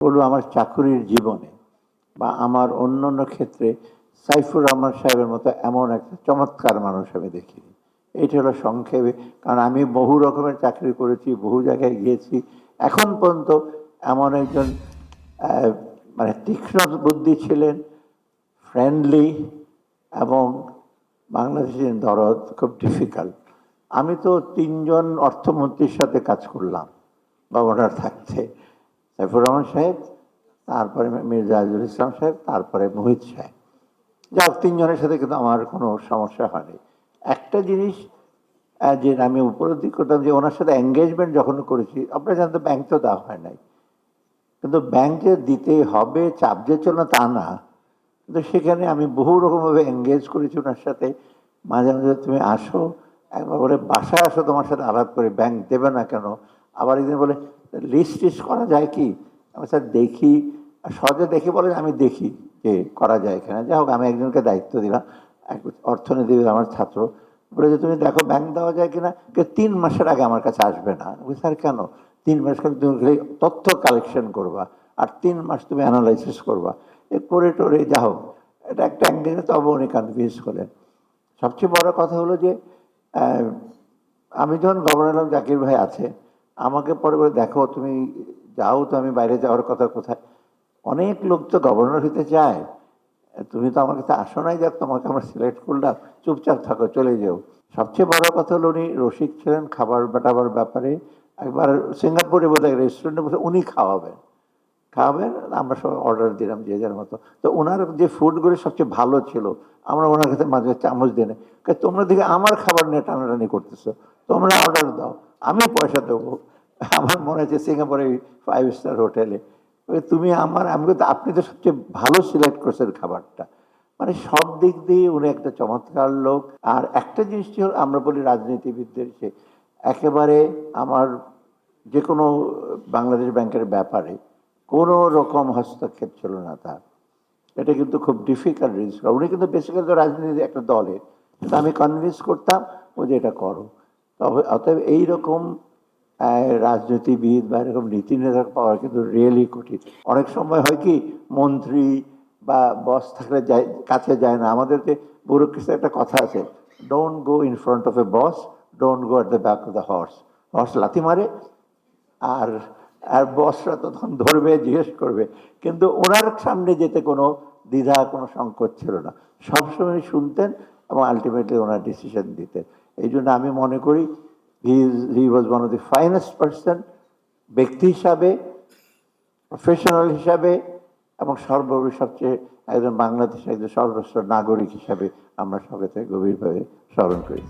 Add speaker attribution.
Speaker 1: বলব আমার চাকুরির জীবনে বা আমার অন্য অন্য ক্ষেত্রে সাইফুর রহমান সাহেবের মতো এমন একটা চমৎকার মানুষ আমি দেখিনি। এইটা হলো সংক্ষেপে, কারণ আমি বহু রকমের চাকরি করেছি, বহু জায়গায় গিয়েছি। এখন পর্যন্ত এমন একজন মানে তীক্ষ্ণ বুদ্ধি ছিলেন ফ্রেন্ডলি এবং বাংলাদেশের দরদ খুব ডিফিকাল্ট আমি তো তিনজন অর্থমন্ত্রীর সাথে কাজ করলাম গভর্নর থাকতে। সাইফুর রহমান সাহেব, তারপরে মির্জা আজুল ইসলাম সাহেব, তারপরে মোহিত সাহেব। যা তিনজনের সাথে কিন্তু আমার কোনো সমস্যা হয়নি। একটা জিনিস যে আমি উপলব্ধি করতাম যে ওনার সাথে এঙ্গেজমেন্ট যখন করেছি, আপনারা জানতো ব্যাংক তো দেওয়া হয় নাই। কিন্তু ব্যাংকে দিতে হবে, চাপ যে চল তা না। কিন্তু সেখানে আমি বহু রকমভাবে এঙ্গেজ করেছি ওনার সাথে। মাঝে মাঝে তুমি আসো, একবার বলে, বাসায় আসো তোমার সাথে আলাপ করে ব্যাংক দেবে না কেন? আবার একদিন বলে লিস্ট টিস্ট করা যায় কি? আমি স্যার দেখি, সহজে দেখি বলে আমি দেখি যে করা যায় এখানে যাই হোক, আমি একজনকে দায়িত্ব দিলাম, এক অর্থনীতিবিদ আমার ছাত্র। বলে যে, তুমি দেখো ব্যাংক দেওয়া যায় কিনা? কে, তিন মাসের আগে আমার কাছে আসবে না। স্যার, কেন? তিন মাস করে তুমি তথ্য কালেকশন করবা, আর তিন মাস তুমি অ্যানালাইসিস করবা। এ করে টোরে যা হোক, এটা একটা অ্যাঙ্গেলে তবে উনি কনফিউজ করলেন সবচেয়ে বড় কথা হলো যে আমি যখন গভর্নর জাকির ভাই আছে আমাকে পরে বলে, দেখো, তুমি যাও তো, আমি বাইরে যাওয়ার কথা কোথায়? অনেক লোক তো গভর্নর হতে চায়। তুমি তো আমার কাছে আসো নাই, যাক, তোমাকে আমরা সিলেক্ট করলাম। চুপচাপ থাকো, চলে যেও। সবচেয়ে বড় কথা হলো উনি রসিক ছিলেন খাবার বাটাবার ব্যাপারে। একবার সিঙ্গাপুরে বোধহয় রেস্টুরেন্টে বসে উনি খাওয়াবেন। খাওয়াবেন, আমরা সব অর্ডার দিলাম যে যার মতো। তো ওনার যে ফুডগুলো সবচেয়ে ভালো ছিল, আমরা ওনার কাছে মাঝে চামচ কে, তোমরা দেখে আমার খাবার নিয়ে টানাটানি করতেছো। তোমরা অর্ডার দাও আমি পয়সা দেবো। আমার মনে আছে সিঙ্গাপুরে ফাইভ স্টার হোটেলে। তুমি আমার, আমি আপনি তো সবচেয়ে ভালো সিলেক্ট করছেন খাবারটা। মানে সব দিক দিয়ে উনি একটা চমৎকার লোক। আর একটা জিনিস ছিল আমরা বলি রাজনীতিবিদদের সে, একেবারে আমার যে কোনো বাংলাদেশ ব্যাংকের ব্যাপারে কোনো রকম হস্তক্ষেপ ছিল না তার। এটা কিন্তু খুব ডিফিকাল্ট জিনিস উনি কিন্তু বেসিক্যালি তো রাজনীতি একটা দলের। আমি কনভিন্স করতাম, ও যে এটা করো। তবে, অতএব এইরকম রাজনীতিবিদ বা এরকম নীতি নেতা পাওয়া কিন্তু রিয়েলি কঠিন। অনেক সময় হয় কি, মন্ত্রী বা বস থাকলে যায়, কাছে যায় না। আমাদের যে ব্যুরোক্রেসির একটা কথা আছে don't go in front of a boss don't go at the back of the horse horse লাথি মারে, আর আর বসরা তখন ধরবে, জিজ্ঞেস করবে। কিন্তু ওনার সামনে যেতে কোনো দ্বিধা, কোনো সংকট ছিল না। সবসময় শুনতেন এবং আলটিমেটলি ওনার ডিসিশন দিতেন। এই জন্য আমি মনে করি he he was one of the finest person ব্যক্তি হিসাবে প্রফেশনাল হিসাবে, এবং সর্বোপরি সবচেয়ে একজন বাংলাদেশের একজন সর্বশ্রেষ্ঠ নাগরিক হিসাবে আমরা সবাই গভীরভাবে স্মরণ করি।